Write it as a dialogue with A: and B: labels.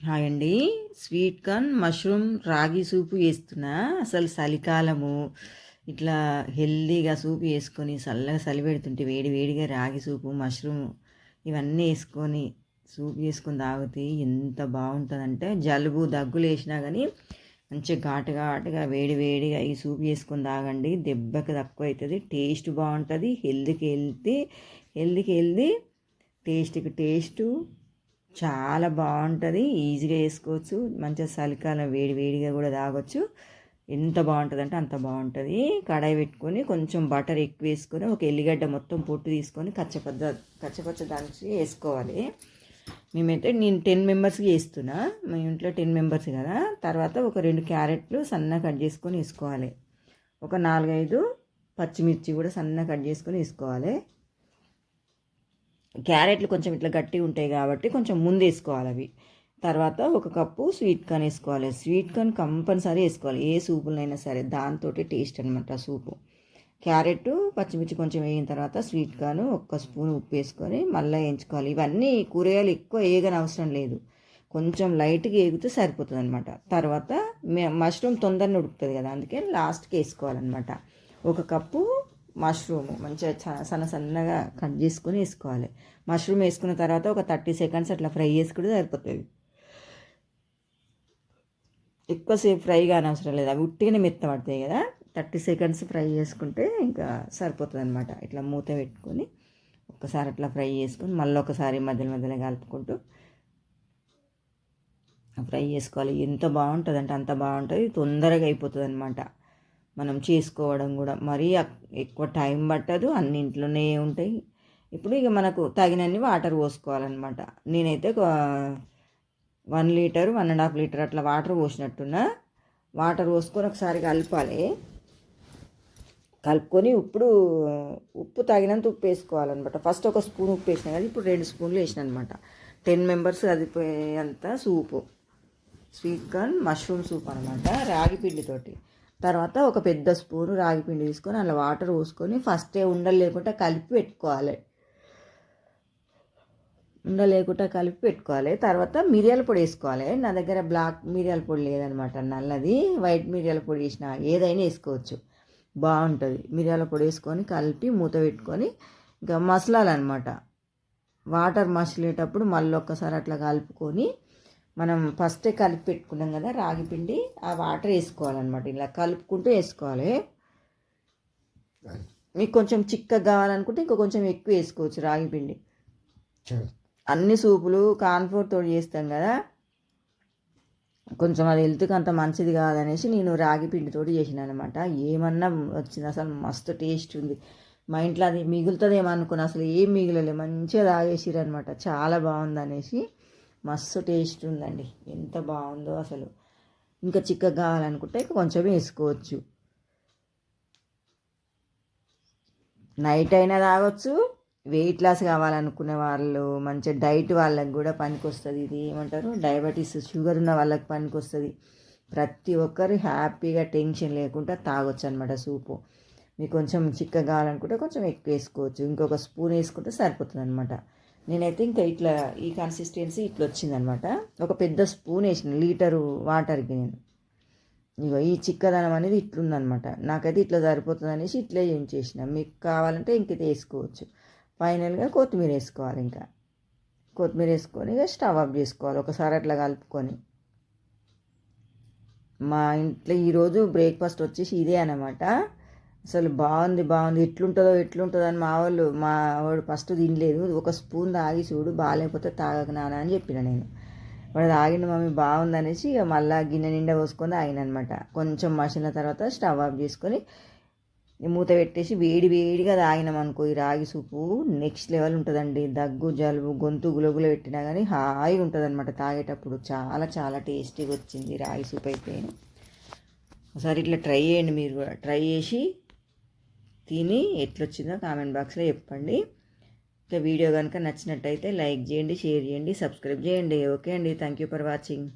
A: Hi అండి. Sweet corn mushroom రాగి సూపు వేస్తున్నా. అసలు చలికాలము. ఇట్లా హెల్దీగా సూపు వేసుకొని చల్లగా చలి పెడుతుంటే వేడి వేడిగా రాగి సూపు మష్రూమ్ ఇవన్నీ వేసుకొని సూప్ చేసుకొని తాగితే ఎంత బాగుంటుందంటే జలుబు దగ్గులు వేసినా కానీ మంచిగా ఘాటు ఘాటుగా వేడి వేడిగా ఈ సూప్ చేసుకొని తాగండి. దెబ్బకి తక్కువ అవుతుంది టేస్ట్ బాగుంటుంది. హెల్త్కి హెల్తీ. హెల్త్కి హెల్దీ టేస్ట్కి టేస్టు. చాలా బాగుంటుంది. ఈజీగా వేసుకోవచ్చు మంచిగా చలికాలం వేడి వేడిగా కూడా తాగొచ్చు. ఎంత బాగుంటుంది అంటే అంత బాగుంటుంది. కడాయి పెట్టుకొని కొంచెం బటర్ ఎక్కువ వేసుకొని ఒక ఎల్లిగడ్డ మొత్తం పొట్టు తీసుకొని కచ్చపద్ద కచ్చపచ్చ దానికి వేసుకోవాలి. మేమైతే నేను టెన్ మెంబర్స్కి వేస్తున్నా మా ఇంట్లో టెన్ మెంబర్స్ కదా. తర్వాత ఒక రెండు క్యారెట్లు సన్నగా కట్ చేసుకొని వేసుకోవాలి. ఒక నాలుగైదు పచ్చిమిర్చి కూడా సన్నగా కట్ చేసుకొని వేసుకోవాలి. క్యారెట్లు కొంచెం ఇట్లా గట్టిగా ఉంటాయి కాబట్టి కొంచెం ముందు వేసుకోవాలి అవి. తర్వాత ఒక కప్పు స్వీట్ కార్న్ వేసుకోవాలి. స్వీట్ కార్న్ కంపల్సరీ వేసుకోవాలి. ఏ సూపులైనా సరే దాంతో టేస్ట్ అనమాట సూపు. క్యారెట్ పచ్చిమిర్చి కొంచెం వేయిన తర్వాత స్వీట్ కార్న్ ఒక్క స్పూన్ ఉప్పు వేసుకొని మళ్ళీ వేయించుకోవాలి. ఇవన్నీ కూరగాయలు ఎక్కువ వేయగని అవసరం లేదు. కొంచెం లైట్గా వేగితే సరిపోతుంది అనమాట తర్వాత మష్రూమ్ తొందరగా ఉడుకుతుంది కదా అందుకే లాస్ట్కి వేసుకోవాలన్నమాట. ఒక కప్పు మష్రూమ్ మంచిగా సన్న సన్నగా కట్ చేసుకుని వేసుకోవాలి. మష్రూమ్ వేసుకున్న తర్వాత ఒక థర్టీ సెకండ్స్ అట్లా ఫ్రై చేసుకుంటే సరిపోతుంది. ఎక్కువసేపు ఫ్రై కానవసరం లేదు. అవి ఉట్టిగానే మెత్తబడతాయి కదా. థర్టీ సెకండ్స్ ఫ్రై చేసుకుంటే ఇంకా సరిపోతుంది అనమాట ఇట్లా మూత పెట్టుకొని ఒకసారి అట్లా ఫ్రై చేసుకొని మళ్ళీ ఒకసారి మధ్యలో మధ్యలో కలుపుకుంటూ ఫ్రై చేసుకోవాలి. ఎంత బాగుంటుంది అంటే అంత బాగుంటుంది. తొందరగా అయిపోతుంది అనమాట మనం చేసుకోవడం కూడా మరీ ఎక్కువ టైం పట్టదు అన్ని ఇంట్లోనే ఉంటాయి. ఇప్పుడు ఇక మనకు తగినన్ని వాటర్ పోసుకోవాలన్నమాట. నేనైతే one litre one and half litre అట్లా వాటర్ పోసినట్టున్నా. వాటర్ పోసుకొని ఒకసారి కలపాలి. కలుపుకొని ఇప్పుడు ఉప్పు తగినంత ఉప్పు వేసుకోవాలన్నమాట. ఫస్ట్ ఒక స్పూన్ ఉప్పు వేసిన కానీ ఇప్పుడు రెండు స్పూన్లు వేసిన అనమాట ten members అదిపోయేంత soup. Sweet corn mushroom soup అనమాట రాగి పిండితోటి. తర్వాత ఒక పెద్ద స్పూను రాగి పిండి తీసుకొని అలా వాటర్ పోసుకొని ఫస్టే ఉండలు లేకుండా కలిపి పెట్టుకోవాలి. ఉండలేకుండా కలిపి పెట్టుకోవాలి. తర్వాత మిరియాల పొడి వేసుకోవాలి. నా దగ్గర బ్లాక్ మిరియాల పొడి లేదనమాట నల్లది వైట్ మిరియాల పొడి వేసిన ఏదైనా వేసుకోవచ్చు. బాగుంటుంది. మిరియాల పొడి వేసుకొని కలిపి మూత పెట్టుకొని ఇంకా మసలాలన్నమాట అనమాట వాటర్ మసిలేటప్పుడు మళ్ళీ ఒక్కసారి అట్లా కలుపుకొని మనం ఫస్టే కలిపి పెట్టుకున్నాం కదా రాగి పిండి ఆ వాటర్ వేసుకోవాలన్నమాట. ఇలా కలుపుకుంటూ వేసుకోవాలి. మీకు కొంచెం చిక్కగా కావాలనుకుంటే ఇంకా కొంచెం ఎక్కువ వేసుకోవచ్చు రాగి పిండి. అన్ని సూపులు కాన్ఫ్లోర్ తోటి చేస్తాం కదా. కొంచెం అది హెల్త్కి అంత మంచిది కాదనేసి నేను రాగి పిండితోటి చేసిన అనమాట ఏమన్నా వచ్చింది అసలు మస్తు టేస్ట్ ఉంది. మా ఇంట్లో అది మిగులుతుందేమో అనుకున్నా అసలు ఏం మిగిలలే. మంచిగా తాగేసిరు అనమాట చాలా బాగుంది అనేసి మస్తు టేస్ట్ ఉందండి. ఎంత బాగుందో అసలు. ఇంకా చిక్కగా కావాలనుకుంటే కొంచెం వేసుకోవచ్చు. నైట్ అయినా తాగొచ్చు. వెయిట్ లాస్ కావాలనుకునే వాళ్ళు మంచి డైట్ వాళ్ళకి కూడా పనికి వస్తుంది ఇది ఏమంటారు? డయాబెటీస్ షుగర్ ఉన్న వాళ్ళకి పనికి వస్తుంది ప్రతి ఒక్కరు హ్యాపీగా టెన్షన్ లేకుండా తాగొచ్చు అనమాట సూపు. మీకు కొంచెం చిక్కగా కావాలనుకుంటే కొంచెం ఎక్కువ వేసుకోవచ్చు. ఇంకొక స్పూన్ వేసుకుంటే సరిపోతుంది అనమాట నేనైతే ఇంకా ఇట్లా ఈ కన్సిస్టెన్సీ ఇట్లా వచ్చిందనమాట. ఒక పెద్ద స్పూన్ వేసిన లీటరు వాటర్కి నేను. ఇగో ఈ చిక్కదనం అనేది ఇట్లుందనమాట. నాకైతే ఇట్లా సరిపోతుంది అనేసి ఇట్లే ఏం చేసిన. మీకు కావాలంటే ఇంక వేసుకోవచ్చు. ఫైనల్గా కొత్తిమీర వేసుకోవాలి ఇంకా. కొత్తిమీర వేసుకొని ఇక స్టవ్ ఆఫ్ చేసుకోవాలి. ఒకసారి అట్లా కలుపుకొని. మా ఇంట్లో ఈరోజు బ్రేక్ఫాస్ట్ వచ్చేసి ఇదే అనమాట అసలు బాగుంది బాగుంది. ఎట్లుంటుందో ఎట్లుంటుందో అని మా వాళ్ళు మా వాడు ఫస్ట్ తినలేదు. ఒక స్పూన్ తాగి చూడు బాగాలేకపోతే తాగక నాన్న అని చెప్పిన నేను. వాడు తాగిన మమ్మీ బాగుంది అనేసి ఇక మళ్ళీ గిన్నె నిండా పోసుకొని తాగిననమాట కొంచెం మసిన తర్వాత స్టవ్ ఆఫ్ చేసుకొని మూత పెట్టేసి వేడి వేడిగా తాగినాం అనుకో ఈ రాగి సూపు నెక్స్ట్ లెవెల్ ఉంటుందండి. దగ్గు జలుబు గొంతు గులగుల పెట్టినా కానీ హాయిగా ఉంటుంది అనమాట తాగేటప్పుడు. చాలా చాలా టేస్టీగా వచ్చింది రాగి సూప్ అయితే. ఒకసారి ఇట్లా ట్రై చేయండి మీరు కూడా. ట్రై చేసి తిని ఎట్లొచ్చిందో కామెంట్ బాక్స్లో చెప్పండి. ఇంకా వీడియో కనుక నచ్చినట్టయితే లైక్ చేయండి షేర్ చేయండి సబ్స్క్రైబ్ చేయండి. ఓకే అండి. Thank you for watching.